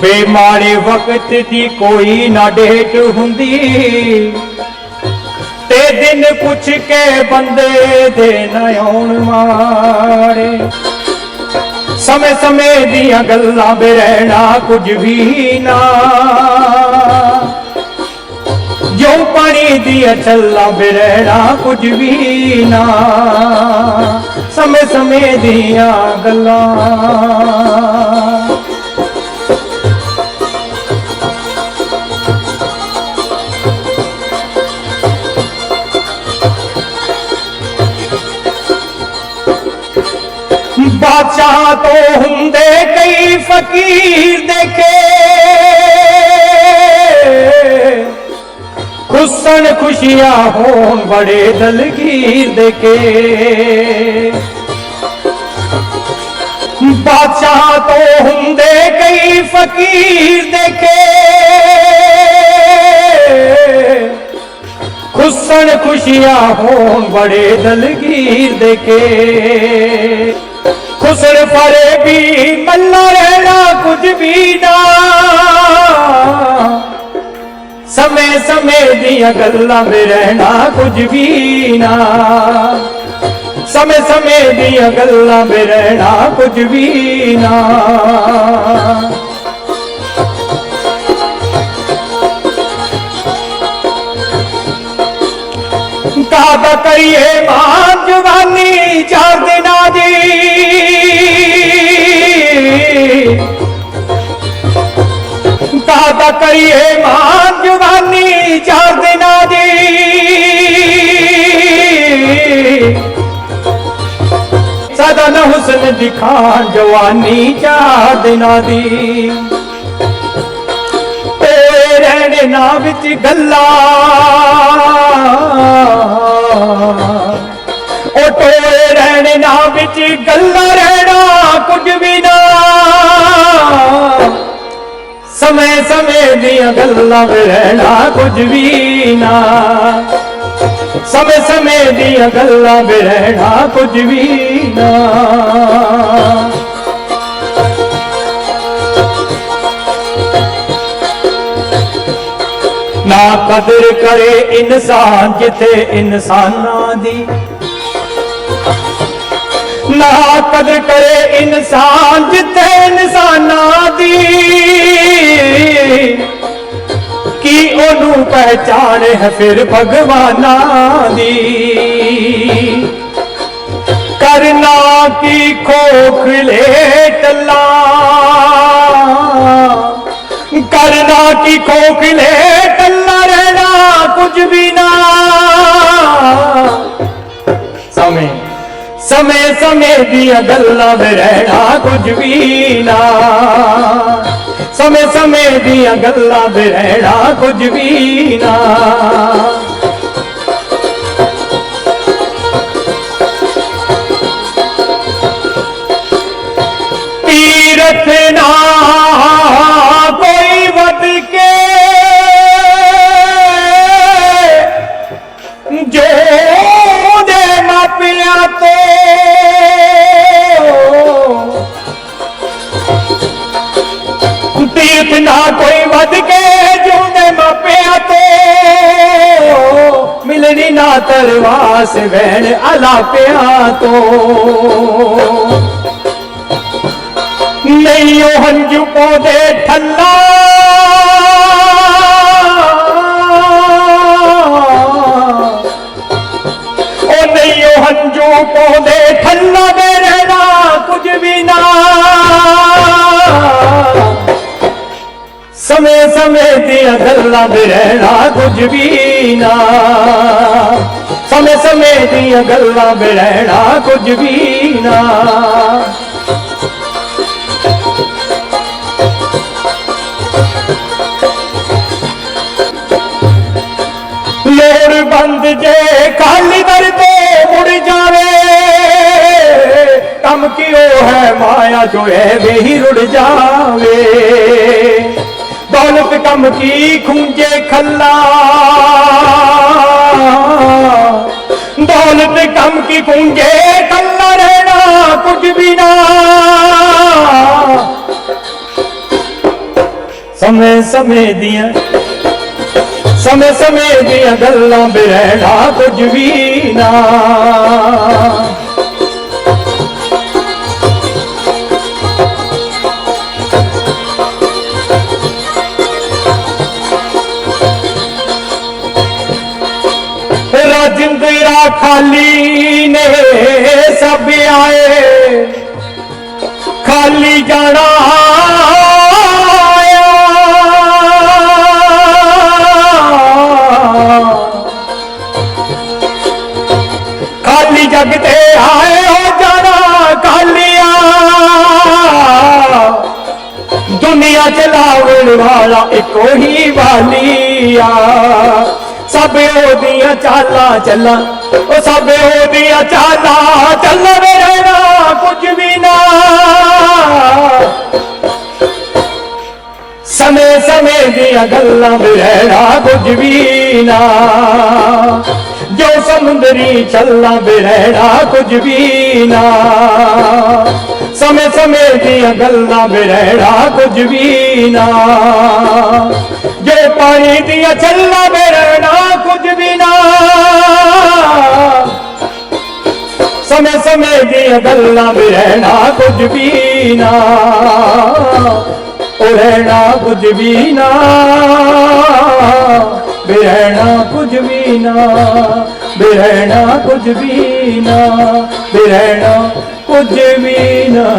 ਬੇ ਮਾੜੇ ਵਕਤ ਦੀ ਕੋਈ ਨਾ ਡੇਟ ਹੁੰਦੀ। ਤੇ ਦਿਨ ਪੁੱਛ ਕੇ ਬੰਦੇ ਦੇ ਨਾ ਆਉਣ ਮਾੜੇ। ਸਮੇਂ ਸਮੇਂ ਦੀਆਂ ਗੱਲਾਂ ਬੇ ਰਹਿਣਾ ਕੁਝ ਵੀ ਨਾ। ਜੋ ਪਾਣੀ ਦੀਆਂ ਛੱਲਾਂ ਬੇ ਰਹਿਣਾ ਕੁਝ ਵੀ ਨਾ। ਸਮੇਂ ਸਮੇਂ ਦੀਆਂ ਗੱਲਾਂ। ਬਾਦਸ਼ਾਹ ਤੋਂ ਹੁੰਦੇ ਕਈ ਫਕੀਰ ਦੇਖੇ। ਖੁਸਣ ਖੁਸ਼ੀਆਂ ਹੋਣ ਬੜੇ ਦਲਗੀਰ ਦੇਖੇ। ਬਾਦਸ਼ਾਹ ਤੋਂ ਹੁੰਦੇ ਕਈ ਫਕੀਰ ਦੇਖੇ। ਖੁਸਣ ਖੁਸ਼ੀਆਂ ਹੋਣ ਬੜੇ ਦਲਗੀਰ ਦੇਖੇ। ਖੁਸਣ ਫਰੇ ਵੀ ਮੱਲਾ ਰਹਿਣਾ ਕੁਝ ਵੀ ਨਾ। ਸਮੇਂ ਸਮੇਂ ਦੀਆਂ ਗੱਲਾਂ ਵਿੱਚ ਰਹਿਣਾ ਕੁਝ ਵੀ ਨਾ। ਸਮੇਂ ਸਮੇਂ ਦੀਆਂ ਗੱਲਾਂ ਵਿੱਚ ਰਹਿਣਾ ਕੁਝ ਵੀ ਨਾ। ਕਾਦਾ ਕਰੀਏ ਮਾਂ ਜਵਾਨੀ ਚਾਰ ਦਿਨਾਂ ਦੀ? ਕਾਦਾ ਕਰੀਏ ਮਾਨ ਜਵਾਨੀ ਚਾਰ ਦਿਨਾਂ ਦੀ। ਸਦਾ ਨ ਹੁਸਨ ਦਿਖਾਣ ਜਵਾਨੀ ਚਾਰ ਦਿਨਾਂ ਦੀ। ਤੇਰੇ ਨਾ ਵਿੱਚ ਗੱਲਾਂ। ਉਹ ਤੇਰੇ ਰਹਿਣੇ ਨਾ ਵਿੱਚ ਗੱਲਾਂ ਗੱਲਾਂ ਵਿੱਚ ਰਹਿਣਾ ਕੁਝ ਵੀ ਨਾ। ਸਮੇਂ ਸਮੇਂ ਦੀਆਂ ਗੱਲਾਂ ਵਿੱਚ ਰਹਿਣਾ ਕੁਝ ਵੀ ਨਾ। ਨਾ ਕਦਰ ਕਰੇ ਇਨਸਾਨ ਜਿੱਥੇ ਇਨਸਾਨਾਂ ਦੀ। ਨਾ ਕਦਰ ਕਰੇ ਇਨਸਾਨ ਜਿੱਥੇ ਇਨਸਾਨਾਂ ਦੀ। ਉਹਨੂੰ ਪਹਿਚਾਣ ਹੈ ਫਿਰ ਭਗਵਾਨਾਂ ਦੀ। ਕਰਨਾ ਕੀ ਖੋਖਲੇ ਟੱਲਾ। ਕਰਨਾ ਕੀ ਖੋਖਲੇ ਟੱਲਾ ਰਹਿਣਾ ਕੁਝ ਵੀ ਨਾ। ਸਮੇਂ ਸਮੇਂ ਸਮੇਂ ਦੀਆਂ ਗੱਲਾਂ ਵਿੱਚ ਰਹਿਣਾ ਕੁਝ ਵੀ ਨਾ। ਸਮੇਂ ਸਮੇਂ ਦੀਆਂ ਗੱਲਾਂ ਵਿੱਚ ਰਹਿਣਾ ਕੁਝ ਵੀ ਨਾ। ਨਾ ਤਰਵਾਸ ਵਹਿਣ ਅਲਾਪਿਆਂ ਤੋਂ। ਨਹੀਂ ਉਹ ਹੰਝੂ ਪੋਦੇ ਠੱਲਾ ਉਹ ਨਹੀਂ ਉਹ ਹੰਝੂ ਪੋਦੇ ਠੱਲਾ ਦੇ ਰਹਿਣਾ ਕੁਝ ਵੀ ਨਾ। ਸਮੇਂ ਸਮੇਂ ਦੀਆਂ ਗੱਲਾਂ ਵਿੱਚ ਰਹਿਣਾ ਕੁਝ ਵੀ ਨਾ। ਸਮੇਂ ਸਮੇਂ ਦੀਆਂ ਗੱਲਾਂ ਵਿੱਚ ਰਹਿਣਾ ਕੁਝ ਵੀ ਨਾ। ਲੋੜ ਬੰਦ ਜੇ ਖਾਲੀ ਦਰ ਤੋਂ ਮੁੜ ਜਾਵੇ, ਕੰਮ ਕੀ ਉਹ ਹੈ ਮਾਇਆ ਜੋ ਹੈ ਵੇ ਹੀ ਰੁੜ ਜਾਵੇ। ਦੌਲਤ ਕੰਮ ਕੀ ਖੁੰਝੇ ਖੱਲਾ? ਦੌਲਤ ਕੰਮ ਕੀ ਖੁੰਝੇ ਖੱਲਾ ਰਹਿਣਾ ਕੁਝ ਵੀ ਨਾ। ਸਮੇਂ ਸਮੇਂ ਦੀਆਂ, ਸਮੇਂ ਸਮੇਂ ਦੀਆਂ ਗੱਲਾਂ ਬਿਰਹਿਣਾ ਕੁਝ ਵੀ ਨਾ। ਸਭ ਆਏ, ਖਾਲੀ ਜਾਣਾ ਖਾਲੀ ਜਗ ਤੇ ਆਏ ਹੋ ਜਾਣਾ ਕਾਲੀਆ ਦੁਨੀਆ ਚਲਾਉਣ ਵਾਲਾ ਇੱਕੋ ਹੀ ਵਾਲੀਆ। ਸਭ ਉਹਦੀਆਂ ਚਾਲਾਂ ਚੱਲਾਂ ਉਹ ਸਭ ਉਹਦੀਆਂ ਚਾਲਾਂ ਚੱਲਣ ਰਹਿਣਾ, ਕੁਝ ਵੀ ਨਾ। ਸਮੇਂ ਸਮੇਂ ਦੀਆਂ ਗੱਲਾਂ ਬਿਰਹਿਣਾ ਕੁਝ ਵੀ ਨਾ। ਜੋ ਸਮੁੰਦਰੀ ਚੱਲਾਂ ਬਿਰਹਿਣਾ ਕੁਝ ਵੀ ਨਾ। ਸਮੇਂ ਸਮੇਂ ਦੀਆਂ ਗੱਲਾਂ ਬਿਰਹਿਣਾ ਕੁਝ ਵੀ ਨਾ। ਜੇ ਪਾਣੀ ਦੀਆਂ ਚੱਲਾਂ ਰਹਿਣਾ ਸਮੇਂ ਸਮੇਂ ਦੀਆਂ ਗੱਲਾਂ ਵੀ ਰਹਿਣਾ ਕੁਝ ਵੀ ਨਾ। ਉਹ ਰਹਿਣਾ ਕੁਝ ਵੀ ਨਾ। ਵੀ ਕੁਝ ਵੀ ਨਾ। ਵੀ ਰਹਿਣਾ ਕੁਝ ਵੀ ਨਾ। ਵੀ ਰਹਿਣਾ ਕੁਝ ਵੀ ਨਾ।